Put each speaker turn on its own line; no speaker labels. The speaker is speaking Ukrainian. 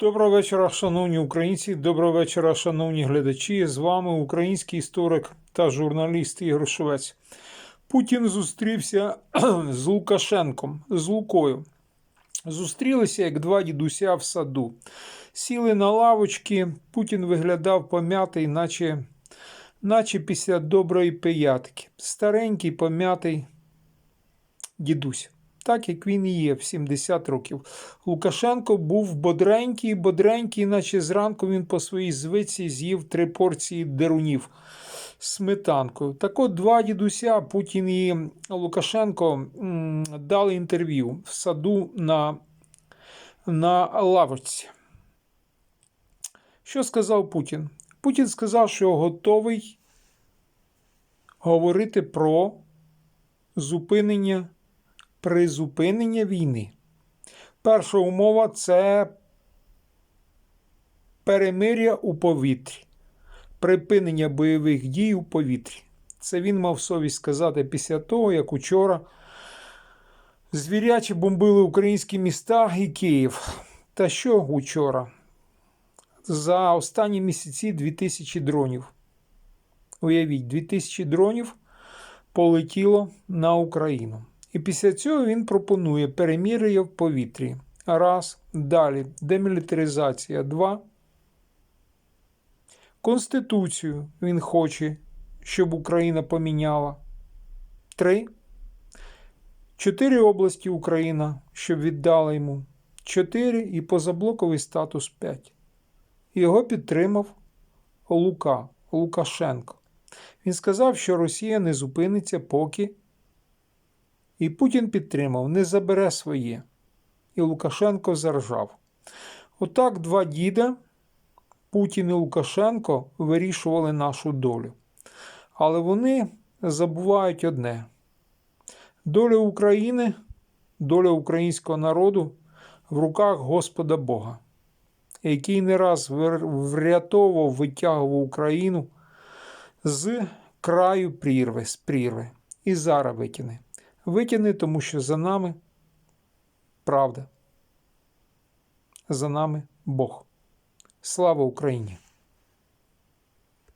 Доброго вечора, шановні українці. Доброго вечора, шановні глядачі. З вами український історик та журналіст Ігор Швець. Путін зустрівся з Лукашенком, з Лукою. Зустрілися як два дідуся в саду. Сіли на лавочки. Путін виглядав пом'ятий, наче, наче після доброї пиятки. Старенький пом'ятий дідусь. Так як він і є в 70 років. Лукашенко був бодренький, бодренький, наче зранку він по своїй звиці з'їв три порції дерунів сметанкою. Так от два дідуся, Путін і Лукашенко, дали інтерв'ю в саду на, на лавочці. Що сказав Путін? Путін сказав, що готовий говорити про зупинення призупинення війни. Перша умова це перемиря у повітрі, припинення бойових дій у повітрі. Це він мав совість сказати після того, як учора звірячі бомбили українські міста і Київ. Та що учора? За останні місяці 2000 дронів. Уявіть, 2000 дронів полетіло на Україну. І після цього він пропонує перемір'я в повітрі. Раз. Далі демілітаризація. Два. Конституцію він хоче, щоб Україна поміняла. Три. Чотири області Україна, щоб віддала йому. Чотири і позаблоковий статус 5. Його підтримав Лука Лукашенко. Він сказав, що Росія не зупиниться, поки. І Путін підтримав, не забере своє. І Лукашенко заржав. Отак два діда, Путін і Лукашенко, вирішували нашу долю. Але вони забувають одне: доля України, доля українського народу в руках Господа Бога, який не раз врятовував, витягував Україну з краю прірви, з прірви. І зараз витягне. Витягни, тому що за нами правда. За нами Бог. Слава Україні!